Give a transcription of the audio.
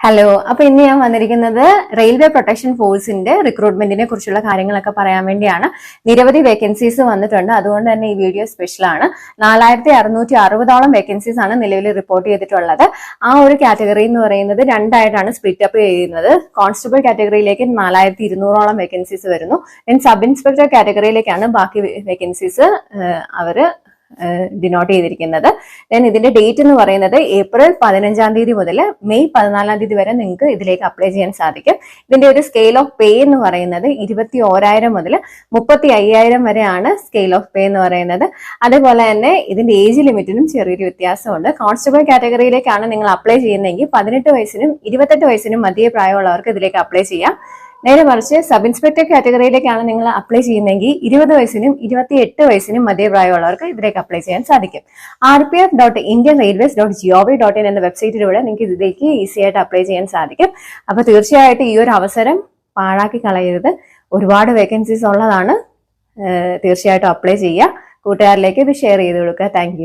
Hello അപ്പൊ ഇന്ന് ഞാൻ വന്നിരിക്കുന്നത് റെയിൽവേ പ്രൊട്ടക്ഷൻ ഫോഴ്സിന്റെ റിക്രൂട്ട്മെന്റിനെ കുറിച്ചുള്ള കാര്യങ്ങളൊക്കെ പറയാൻ വേണ്ടിയാണ്. നിരവധി വേക്കൻസീസ് വന്നിട്ടുണ്ട്. അതുകൊണ്ട് തന്നെ ഈ വീഡിയോ സ്പെഷ്യൽ ആണ്. നാലായിരത്തി അറുന്നൂറ്റി അറുപതോളം വേക്കൻസീസ് ആണ് നിലവിൽ റിപ്പോർട്ട് ചെയ്തിട്ടുള്ളത്. ആ ഒരു കാറ്റഗറി എന്ന് പറയുന്നത് രണ്ടായിട്ടാണ് സ്പ്ലിറ്റ് അപ്പ് ചെയ്യുന്നത്. കോൺസ്റ്റബിൾ കാറ്റഗറിയിലേക്ക് നാലായിരത്തി ഇരുന്നൂറോളം വേക്കൻസീസ് വരുന്നു. ദെൻ സബ് ഇൻസ്പെക്ടർ കാറ്റഗറിയിലേക്കാണ് ബാക്കി വേക്കൻസീസ് അവർ ഡിനോട്ട് ചെയ്തിരിക്കുന്നത്. ദെൻ ഇതിന്റെ ഡേറ്റ് എന്ന് പറയുന്നത് ഏപ്രിൽ പതിനഞ്ചാം തീയതി മുതൽ മെയ് പതിനാലാം തീയതി വരെ നിങ്ങൾക്ക് ഇതിലേക്ക് അപ്ലൈ ചെയ്യാൻ സാധിക്കും. ഇതിന്റെ ഒരു സ്കെയിൽ ഓഫ് പേ എന്ന് പറയുന്നത് ഇരുപത്തി ഓരായിരം മുതൽ മുപ്പത്തി അയ്യായിരം വരെയാണ് സ്കെയിൽ ഓഫ് പേ എന്ന് പറയുന്നത്. അതേപോലെ തന്നെ ഇതിന്റെ ഏജ് ലിമിറ്റിനും ചെറിയൊരു വ്യത്യാസമുണ്ട്. കോൺസ്റ്റബിൾ കാറ്റഗറിയിലേക്കാണ് നിങ്ങൾ അപ്ലൈ ചെയ്യുന്നതെങ്കിൽ പതിനെട്ട് വയസ്സിനും ഇരുപത്തെട്ട് വയസ്സിനും മധ്യ പ്രായമുള്ളവർക്ക് ഇതിലേക്ക് അപ്ലൈ ചെയ്യാം. നേരെ മറിച്ച് സബ് ഇൻസ്പെക്ടർ കാറ്റഗറിയിലേക്കാണ് നിങ്ങൾ അപ്ലൈ ചെയ്യുന്നതെങ്കിൽ ഇരുപത് വയസ്സിനും ഇരുപത്തി എട്ട് വയസ്സിനും മധ്യപ്രായമുള്ളവർക്ക് ഇതിലേക്ക് അപ്ലൈ ചെയ്യാൻ സാധിക്കും. R P F dot Indian railways dot G O V dot in എന്ന വെബ്സൈറ്റിലൂടെ നിങ്ങൾക്ക് ഇതിലേക്ക് ഈസി ആയിട്ട് അപ്ലൈ ചെയ്യാൻ സാധിക്കും. അപ്പൊ തീർച്ചയായിട്ടും ഈ ഒരു അവസരം പാഴാക്കി കളയരുത്. ഒരുപാട് വേക്കൻസീസ് ഉള്ളതാണ്. തീർച്ചയായിട്ടും അപ്ലൈ ചെയ്യുക. കൂട്ടുകാരിലേക്ക് ഇത് ഷെയർ ചെയ്ത് കൊടുക്കുക. താങ്ക്